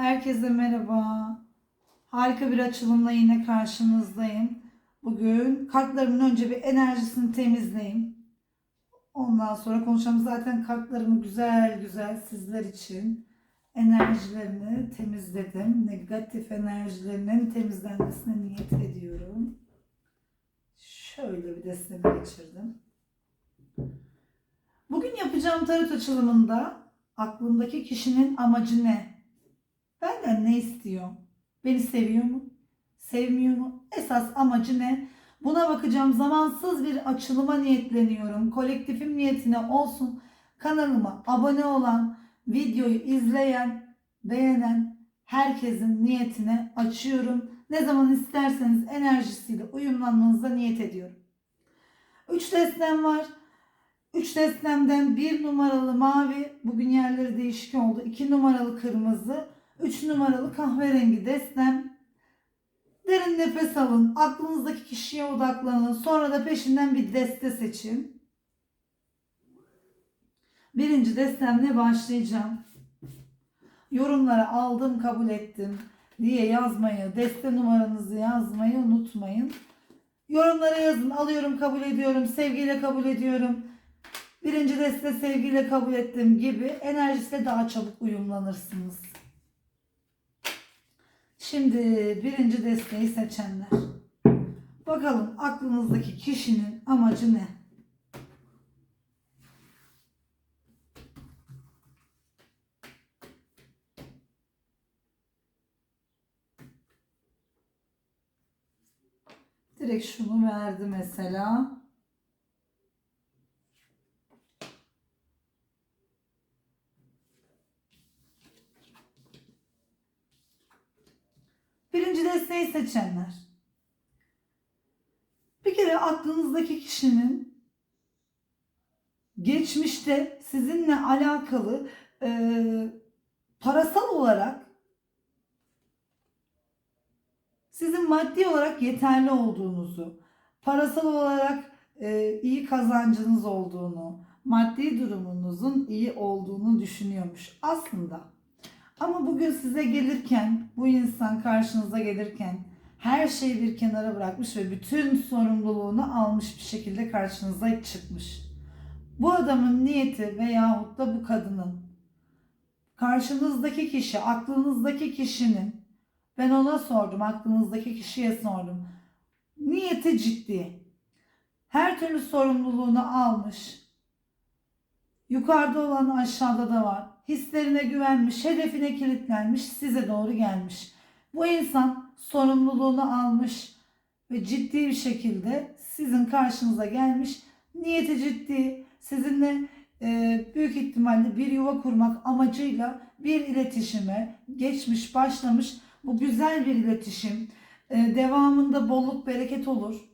Herkese merhaba. Harika bir açılımla yine karşınızdayım. Bugün kartlarımın önce bir enerjisini temizleyeyim. Ondan sonra konuşalım. Zaten kartlarımı güzel güzel sizler için enerjilerini temizledim. Negatif enerjilerinin temizlenmesine niyet ediyorum. Şöyle bir destemi geçirdim. Bugün yapacağım tarot açılımında aklımdaki kişinin amacı ne? Benden ne istiyor? Beni seviyor mu? Sevmiyor mu? Esas amacı ne? Buna bakacağım. Zamansız bir açılıma niyetleniyorum. Kolektifim niyetine olsun. Kanalıma abone olan, videoyu izleyen, beğenen herkesin niyetine açıyorum. Ne zaman isterseniz enerjisiyle uyumlanmanıza niyet ediyorum. 3 destem var. 3 destemden 1 numaralı mavi, bugün yerleri değişik oldu. 2 numaralı kırmızı, 3 numaralı kahverengi destem. Derin nefes alın, aklınızdaki kişiye odaklanın. Sonra da peşinden bir deste seçin. Birinci destemle başlayacağım. Yorumlara aldım, kabul ettim diye yazmayı, deste numaranızı yazmayı unutmayın. Yorumlara yazın. Alıyorum, kabul ediyorum, sevgiyle kabul ediyorum. Birinci deste sevgiyle kabul ettim gibi enerjisiyle daha çabuk uyumlanırsınız. Şimdi birinci desteği seçenler. Bakalım aklınızdaki kişinin amacı ne? Direkt şunu verdi mesela. Birinci desteği seçenler. Bir kere aklınızdaki kişinin geçmişte sizinle alakalı e, parasal olarak sizin maddi olarak yeterli olduğunuzu, parasal olarak e, iyi kazancınız olduğunu, maddi durumunuzun iyi olduğunu düşünüyormuş aslında. Ama bugün size gelirken, bu insan karşınıza gelirken her şeyi bir kenara bırakmış ve bütün sorumluluğunu almış bir şekilde karşınıza çıkmış. Bu adamın niyeti veyahut da bu kadının karşınızdaki kişi, aklınızdaki kişinin ben ona sordum, aklınızdaki kişiye sordum. Niyeti ciddi. Her türlü sorumluluğunu almış. Yukarıda olan aşağıda da var. Hislerine güvenmiş, hedefine kilitlenmiş, size doğru gelmiş. Bu insan sorumluluğunu almış ve ciddi bir şekilde sizin karşınıza gelmiş. Niyeti ciddi. Sizinle e, büyük ihtimalle bir yuva kurmak amacıyla bir iletişime geçmiş, başlamış. Bu güzel bir iletişim. E, devamında bolluk, bereket olur.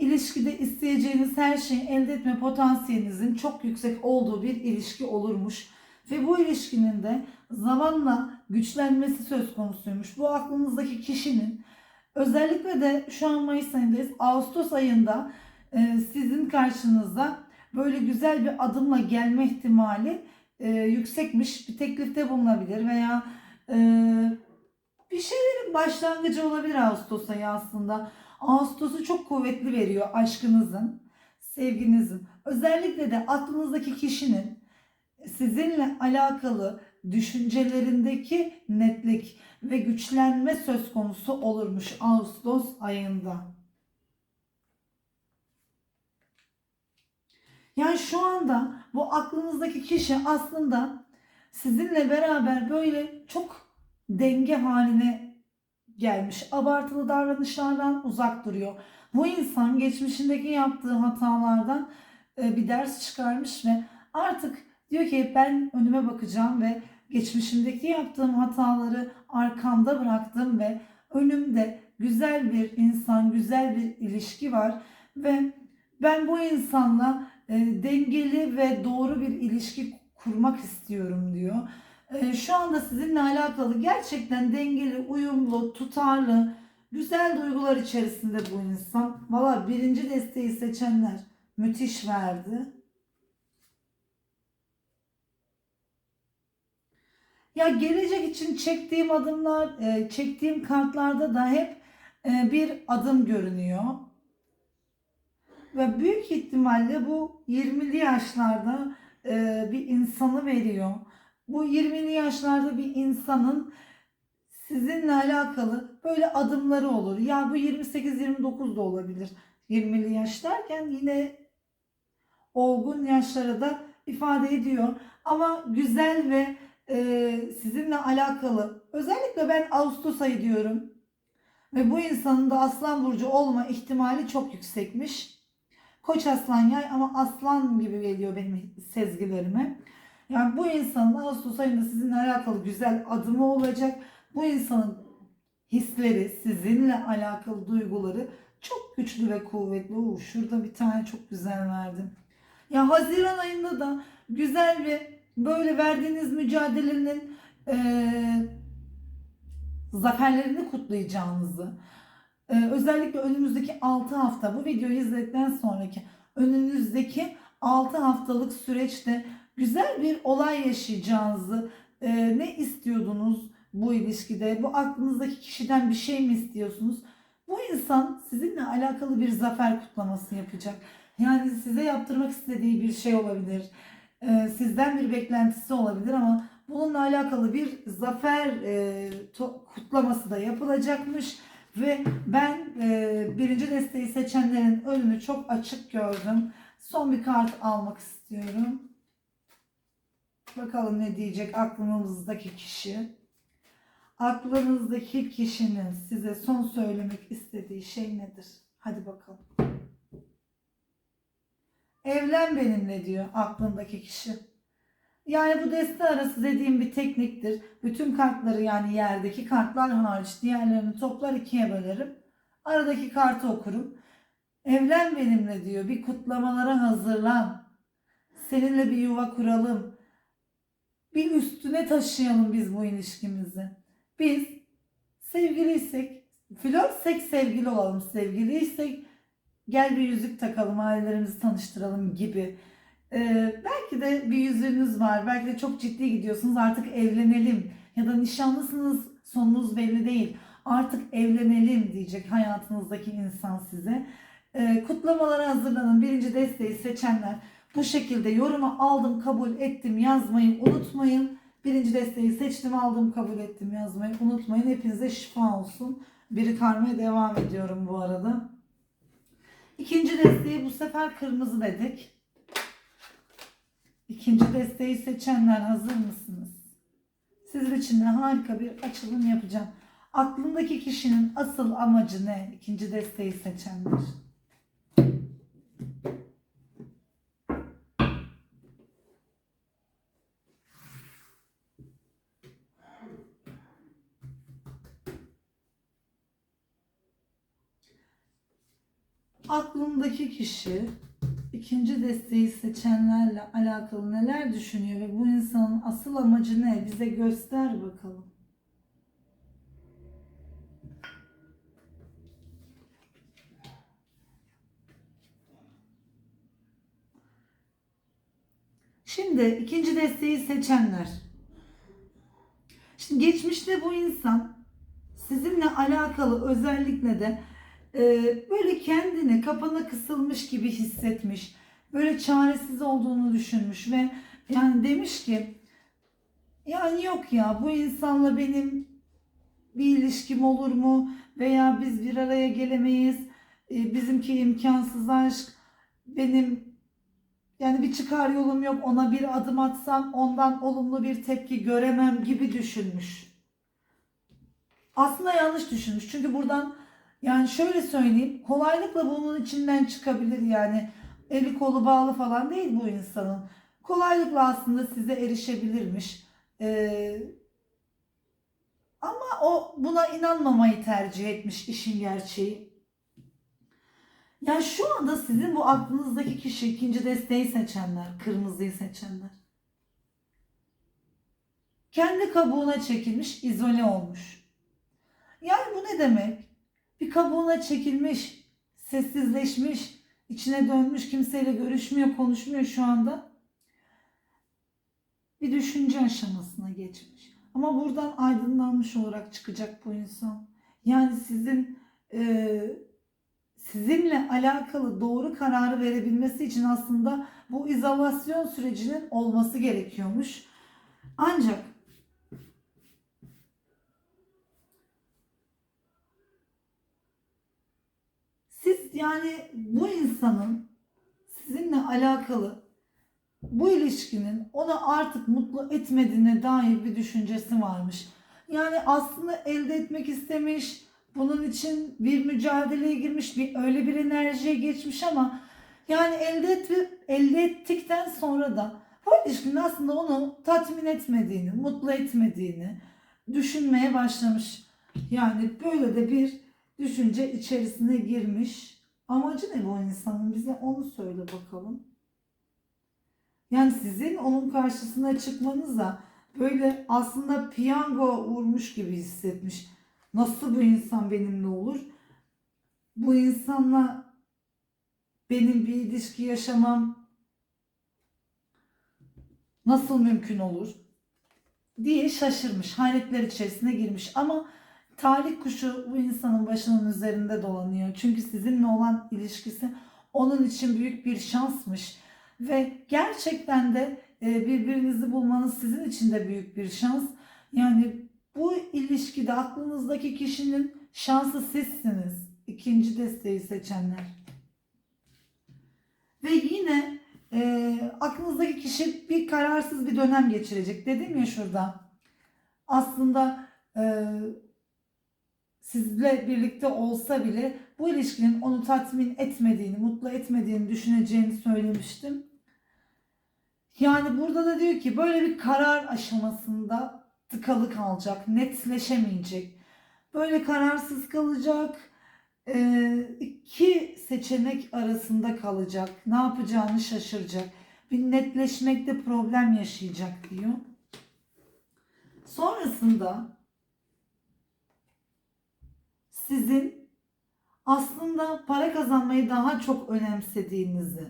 İlişkide isteyeceğiniz her şeyi elde etme potansiyelinizin çok yüksek olduğu bir ilişki olurmuş. Ve bu ilişkinin de zamanla güçlenmesi söz konusuymuş. Bu aklınızdaki kişinin özellikle de şu an Mayıs ayındayız. Ağustos ayında e, sizin karşınıza böyle güzel bir adımla gelme ihtimali e, yüksekmiş. Bir teklifte bulunabilir veya e, bir şeylerin başlangıcı olabilir Ağustos ayı aslında. Ağustos'u çok kuvvetli veriyor aşkınızın, sevginizin. Özellikle de aklınızdaki kişinin sizinle alakalı düşüncelerindeki netlik ve güçlenme söz konusu olurmuş Ağustos ayında. Yani şu anda bu aklınızdaki kişi aslında sizinle beraber böyle çok denge haline gelmiş. Abartılı davranışlardan uzak duruyor. Bu insan geçmişindeki yaptığı hatalardan e, bir ders çıkarmış ve artık diyor ki ben önüme bakacağım ve geçmişimdeki yaptığım hataları arkamda bıraktım ve önümde güzel bir insan, güzel bir ilişki var ve ben bu insanla e, dengeli ve doğru bir ilişki kurmak istiyorum diyor. E, şu anda sizinle alakalı gerçekten dengeli, uyumlu, tutarlı, güzel duygular içerisinde bu insan. Valla birinci desteği seçenler müthiş verdi. Ya gelecek için çektiğim adımlar, e, çektiğim kartlarda da hep e, bir adım görünüyor. Ve büyük ihtimalle bu 20'li yaşlarda e, bir insanı veriyor. Bu 20'li yaşlarda bir insanın sizinle alakalı böyle adımları olur. Ya bu 28-29 da olabilir. 20'li yaş derken yine olgun yaşlara da ifade ediyor. Ama güzel ve e, sizinle alakalı özellikle ben Ağustos ayı diyorum. Ve bu insanın da aslan burcu olma ihtimali çok yüksekmiş. Koç aslan yay ama aslan gibi geliyor benim sezgilerime. Yani bu insanın Ağustos ayında sizinle alakalı güzel adımı olacak. Bu insanın hisleri, sizinle alakalı duyguları çok güçlü ve kuvvetli. Oo, şurada bir tane çok güzel verdim. Ya Haziran ayında da güzel ve böyle verdiğiniz mücadelenin eee, zaferlerini kutlayacağınızı, eee, özellikle önümüzdeki 6 hafta bu videoyu izledikten sonraki önünüzdeki 6 haftalık süreçte güzel bir olay yaşayacağınızı, eee, ne istiyordunuz bu ilişkide, bu aklınızdaki kişiden bir şey mi istiyorsunuz? Bu insan sizinle alakalı bir zafer kutlaması yapacak. Yani size yaptırmak istediği bir şey olabilir. Ee, sizden bir beklentisi olabilir ama bununla alakalı bir zafer e, kutlaması da yapılacakmış. Ve ben e, birinci desteği seçenlerin önünü çok açık gördüm. Son bir kart almak istiyorum. Bakalım ne diyecek aklınızdaki kişi. Aklınızdaki kişinin size son söylemek istediği şey nedir? Hadi bakalım. Evlen benimle diyor aklındaki kişi. Yani bu deste arası dediğim bir tekniktir. Bütün kartları yani yerdeki kartlar hariç diğerlerini toplar ikiye bölerim. Aradaki kartı okurum. Evlen benimle diyor. Bir kutlamalara hazırlan. Seninle bir yuva kuralım. Bir üstüne taşıyalım biz bu ilişkimizi. Biz sevgiliysek, flörtsek sevgili olalım. Sevgiliysek gel bir yüzük takalım, ailelerimizi tanıştıralım gibi. Ee, belki de bir yüzüğünüz var, belki de çok ciddi gidiyorsunuz artık evlenelim ya da nişanlısınız sonunuz belli değil. Artık evlenelim diyecek hayatınızdaki insan size. Ee, kutlamalara hazırlanın. Birinci desteği seçenler bu şekilde yoruma aldım, kabul ettim yazmayı unutmayın. Birinci desteği seçtim, aldım, kabul ettim yazmayı unutmayın. Hepinize şifa olsun. Biri karmaya devam ediyorum bu arada. İkinci desteği bu sefer kırmızı dedik. İkinci desteği seçenler hazır mısınız? Sizin için de harika bir açılım yapacağım. Aklındaki kişinin asıl amacı ne? İkinci desteği seçenler. Aklındaki kişi ikinci desteği seçenlerle alakalı neler düşünüyor ve bu insanın asıl amacı ne? Bize göster bakalım. Şimdi ikinci desteği seçenler. Şimdi geçmişte bu insan sizinle alakalı özellikle de böyle kendini kapana kısılmış gibi hissetmiş. Böyle çaresiz olduğunu düşünmüş ve yani demiş ki yani yok ya bu insanla benim bir ilişkim olur mu veya biz bir araya gelemeyiz. E, bizimki imkansız aşk. Benim yani bir çıkar yolum yok ona bir adım atsam ondan olumlu bir tepki göremem gibi düşünmüş. Aslında yanlış düşünmüş. Çünkü buradan yani şöyle söyleyeyim kolaylıkla bunun içinden çıkabilir yani eli kolu bağlı falan değil bu insanın. Kolaylıkla aslında size erişebilirmiş. Ee, ama o buna inanmamayı tercih etmiş işin gerçeği. Yani şu anda sizin bu aklınızdaki kişi ikinci desteği seçenler, kırmızıyı seçenler. Kendi kabuğuna çekilmiş, izole olmuş. Yani bu ne demek? Bir kabuğuna çekilmiş, sessizleşmiş, içine dönmüş, kimseyle görüşmüyor, konuşmuyor şu anda. Bir düşünce aşamasına geçmiş. Ama buradan aydınlanmış olarak çıkacak bu insan. Yani sizin e, sizinle alakalı doğru kararı verebilmesi için aslında bu izolasyon sürecinin olması gerekiyormuş. Ancak yani bu insanın sizinle alakalı bu ilişkinin onu artık mutlu etmediğine dair bir düşüncesi varmış. Yani aslında elde etmek istemiş, bunun için bir mücadeleye girmiş, bir öyle bir enerjiye geçmiş ama yani elde et, elde ettikten sonra da bu ilişkinin aslında onu tatmin etmediğini, mutlu etmediğini düşünmeye başlamış. Yani böyle de bir düşünce içerisine girmiş. Amacı ne bu insanın? Bize onu söyle bakalım. Yani sizin onun karşısına çıkmanıza böyle aslında piyango vurmuş gibi hissetmiş. Nasıl bu insan benimle olur? Bu insanla benim bir ilişki yaşamam nasıl mümkün olur? diye şaşırmış, hayretler içerisine girmiş. Ama talih kuşu bu insanın başının üzerinde dolanıyor. Çünkü sizinle olan ilişkisi onun için büyük bir şansmış. Ve gerçekten de e, birbirinizi bulmanız sizin için de büyük bir şans. Yani bu ilişkide aklınızdaki kişinin şansı sizsiniz. İkinci desteği seçenler. Ve yine e, aklınızdaki kişi bir kararsız bir dönem geçirecek. Dedim ya şurada. Aslında e, sizle birlikte olsa bile bu ilişkinin onu tatmin etmediğini, mutlu etmediğini düşüneceğini söylemiştim. Yani burada da diyor ki böyle bir karar aşamasında tıkalı kalacak, netleşemeyecek. Böyle kararsız kalacak. Ee, iki seçenek arasında kalacak. Ne yapacağını şaşıracak. Bir netleşmekte problem yaşayacak diyor. Sonrasında sizin aslında para kazanmayı daha çok önemsediğinizi,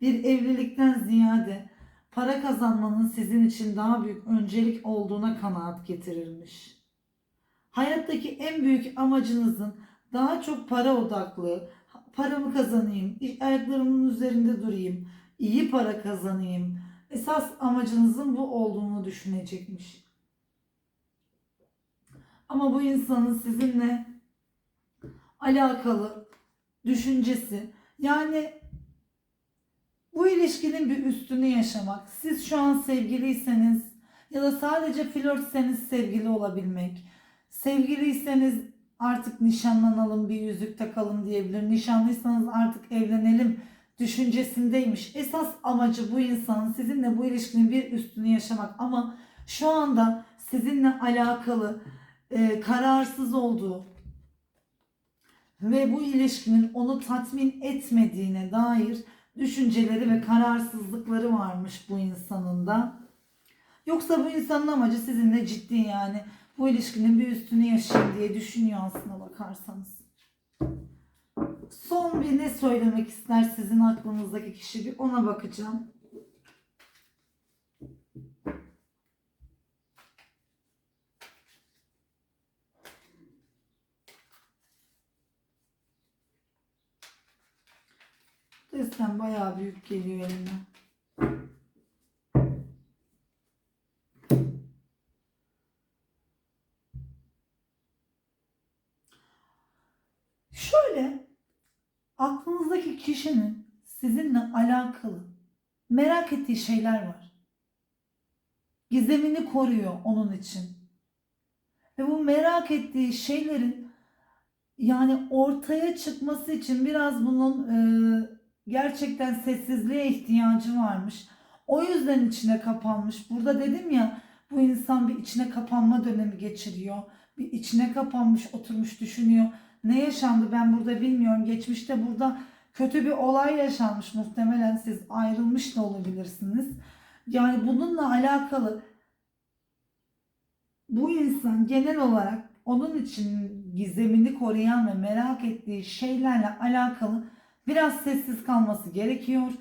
bir evlilikten ziyade para kazanmanın sizin için daha büyük öncelik olduğuna kanaat getirirmiş. Hayattaki en büyük amacınızın daha çok para odaklı, paramı kazanayım, ayaklarımın üzerinde durayım, iyi para kazanayım. Esas amacınızın bu olduğunu düşünecekmiş. Ama bu insanın sizinle alakalı düşüncesi yani bu ilişkinin bir üstünü yaşamak. Siz şu an sevgiliyseniz ya da sadece flörtseniz sevgili olabilmek. Sevgiliyseniz artık nişanlanalım bir yüzük takalım diyebilir. Nişanlıysanız artık evlenelim düşüncesindeymiş. Esas amacı bu insanın sizinle bu ilişkinin bir üstünü yaşamak ama şu anda sizinle alakalı e, kararsız olduğu ve bu ilişkinin onu tatmin etmediğine dair düşünceleri ve kararsızlıkları varmış bu insanın da. Yoksa bu insanın amacı sizinle ciddi yani bu ilişkinin bir üstünü yaşayayım diye düşünüyor aslına bakarsanız. Son bir ne söylemek ister sizin aklınızdaki kişi bir ona bakacağım. Destem bayağı büyük geliyor elime. Şöyle aklınızdaki kişinin sizinle alakalı merak ettiği şeyler var. Gizemini koruyor onun için. Ve bu merak ettiği şeylerin yani ortaya çıkması için biraz bunun e, gerçekten sessizliğe ihtiyacı varmış. O yüzden içine kapanmış. Burada dedim ya bu insan bir içine kapanma dönemi geçiriyor. Bir içine kapanmış, oturmuş düşünüyor. Ne yaşandı ben burada bilmiyorum. Geçmişte burada kötü bir olay yaşanmış. Muhtemelen siz ayrılmış da olabilirsiniz. Yani bununla alakalı bu insan genel olarak onun için gizemini koruyan ve merak ettiği şeylerle alakalı biraz sessiz kalması gerekiyor.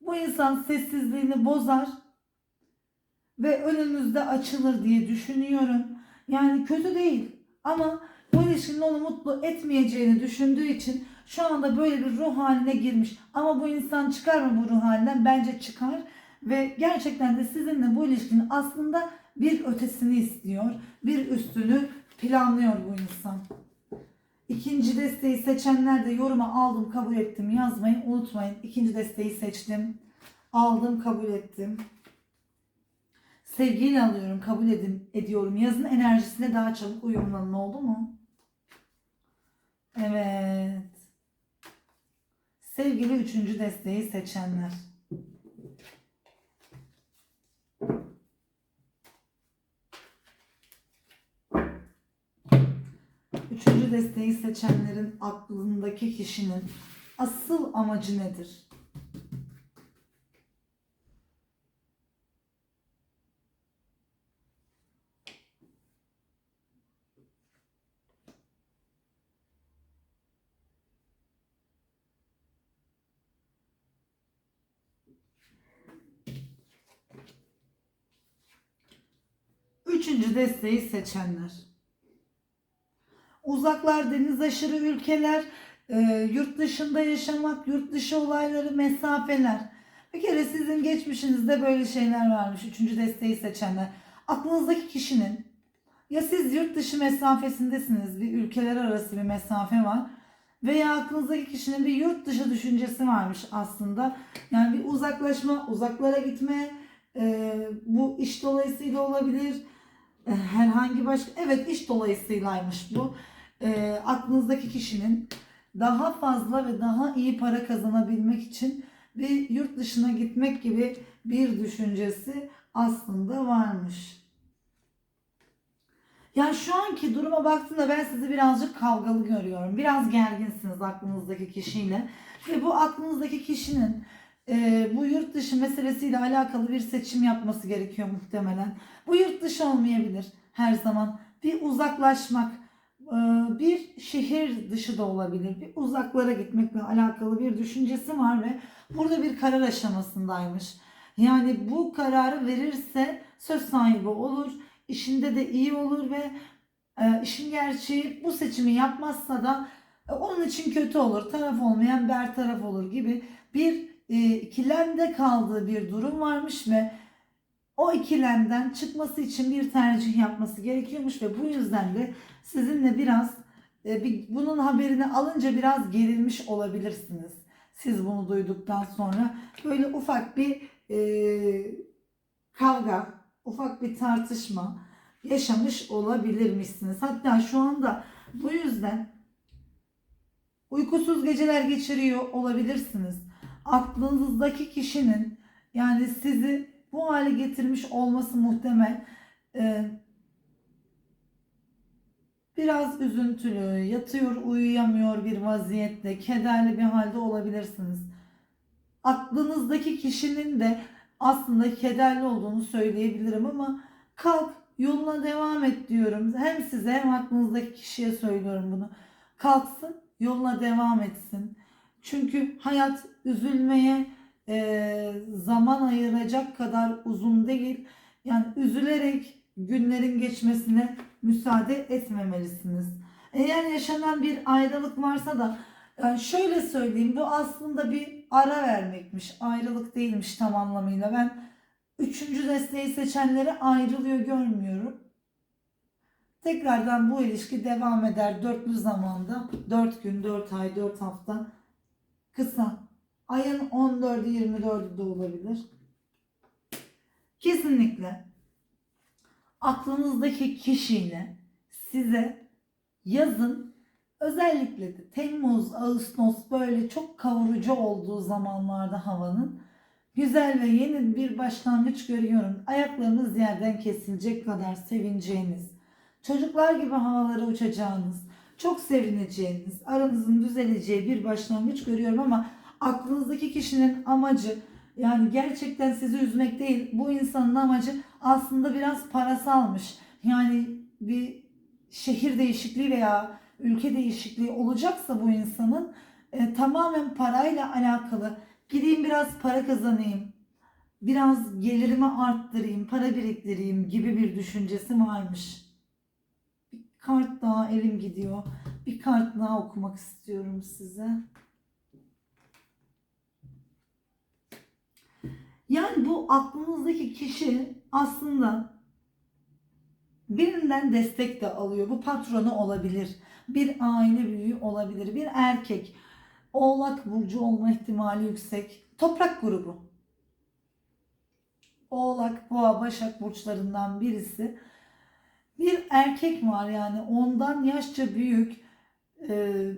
Bu insan sessizliğini bozar ve önümüzde açılır diye düşünüyorum. Yani kötü değil ama bu ilişkinin onu mutlu etmeyeceğini düşündüğü için şu anda böyle bir ruh haline girmiş. Ama bu insan çıkar mı bu ruh halinden? Bence çıkar ve gerçekten de sizinle bu ilişkinin aslında bir ötesini istiyor, bir üstünü planlıyor bu insan. İkinci desteği seçenler de yoruma aldım, kabul ettim yazmayı unutmayın. İkinci desteği seçtim, aldım, kabul ettim. Sevgiyle alıyorum, kabul edin, ediyorum. Yazın enerjisine daha çabuk uyumlanın oldu mu? Evet. Sevgili üçüncü desteği seçenler. Üçüncü desteği seçenlerin aklındaki kişinin asıl amacı nedir? Üçüncü desteği seçenler. Uzaklar, deniz aşırı ülkeler, e, yurt dışında yaşamak, yurt dışı olayları, mesafeler. Bir kere sizin geçmişinizde böyle şeyler varmış. Üçüncü desteği seçenler. Aklınızdaki kişinin ya siz yurt dışı mesafesindesiniz, bir ülkeler arası bir mesafe var. Veya aklınızdaki kişinin bir yurt dışı düşüncesi varmış aslında. Yani bir uzaklaşma, uzaklara gitme, e, bu iş dolayısıyla olabilir. E, herhangi başka, evet iş dolayısıylaymış bu. E, aklınızdaki kişinin daha fazla ve daha iyi para kazanabilmek için bir yurt dışına gitmek gibi bir düşüncesi aslında varmış. Yani şu anki duruma baktığımda ben sizi birazcık kavgalı görüyorum. Biraz gerginsiniz aklınızdaki kişiyle. Ve bu aklınızdaki kişinin e, bu yurt dışı meselesiyle alakalı bir seçim yapması gerekiyor muhtemelen. Bu yurt dışı olmayabilir her zaman. Bir uzaklaşmak, bir şehir dışı da olabilir. Bir uzaklara gitmekle alakalı bir düşüncesi var ve burada bir karar aşamasındaymış. Yani bu kararı verirse söz sahibi olur, işinde de iyi olur ve e, işin gerçeği bu seçimi yapmazsa da e, onun için kötü olur. Taraf olmayan bertaraf olur gibi bir e, ikilemde kaldığı bir durum varmış ve o ikilemden çıkması için bir tercih yapması gerekiyormuş ve bu yüzden de sizinle biraz e, bunun haberini alınca biraz gerilmiş olabilirsiniz. Siz bunu duyduktan sonra böyle ufak bir e, kavga, ufak bir tartışma yaşamış olabilirmişsiniz. Hatta şu anda bu yüzden uykusuz geceler geçiriyor olabilirsiniz. Aklınızdaki kişinin yani sizi bu hale getirmiş olması muhtemel. Ee, biraz üzüntülü, yatıyor uyuyamıyor bir vaziyette, kederli bir halde olabilirsiniz. Aklınızdaki kişinin de aslında kederli olduğunu söyleyebilirim ama kalk yoluna devam et diyorum. Hem size hem aklınızdaki kişiye söylüyorum bunu. Kalksın yoluna devam etsin. Çünkü hayat üzülmeye e, zaman ayıracak kadar uzun değil. Yani üzülerek günlerin geçmesine müsaade etmemelisiniz. Eğer yaşanan bir ayrılık varsa da yani şöyle söyleyeyim bu aslında bir ara vermekmiş. Ayrılık değilmiş tam anlamıyla. Ben üçüncü desteği seçenlere ayrılıyor görmüyorum. Tekrardan bu ilişki devam eder dörtlü zamanda. Dört gün, dört ay, dört hafta. Kısa. Ayın 14'ü 24'ü de olabilir. Kesinlikle aklınızdaki kişiyle size yazın özellikle de Temmuz, Ağustos böyle çok kavurucu olduğu zamanlarda havanın güzel ve yeni bir başlangıç görüyorum. Ayaklarınız yerden kesilecek kadar sevineceğiniz, çocuklar gibi havalara uçacağınız, çok sevineceğiniz, aranızın düzeleceği bir başlangıç görüyorum ama aklınızdaki kişinin amacı yani gerçekten sizi üzmek değil. Bu insanın amacı aslında biraz parasalmış. Yani bir şehir değişikliği veya ülke değişikliği olacaksa bu insanın e, tamamen parayla alakalı. Gideyim biraz para kazanayım. biraz gelirimi arttırayım, para biriktireyim gibi bir düşüncesi varmış. Bir kart daha elim gidiyor. Bir kart daha okumak istiyorum size. Yani bu aklınızdaki kişi aslında birinden destek de alıyor. Bu patronu olabilir. Bir aile büyüğü olabilir. Bir erkek. Oğlak burcu olma ihtimali yüksek. Toprak grubu. Oğlak, Boğa, Başak burçlarından birisi. Bir erkek var yani ondan yaşça büyük. Ee,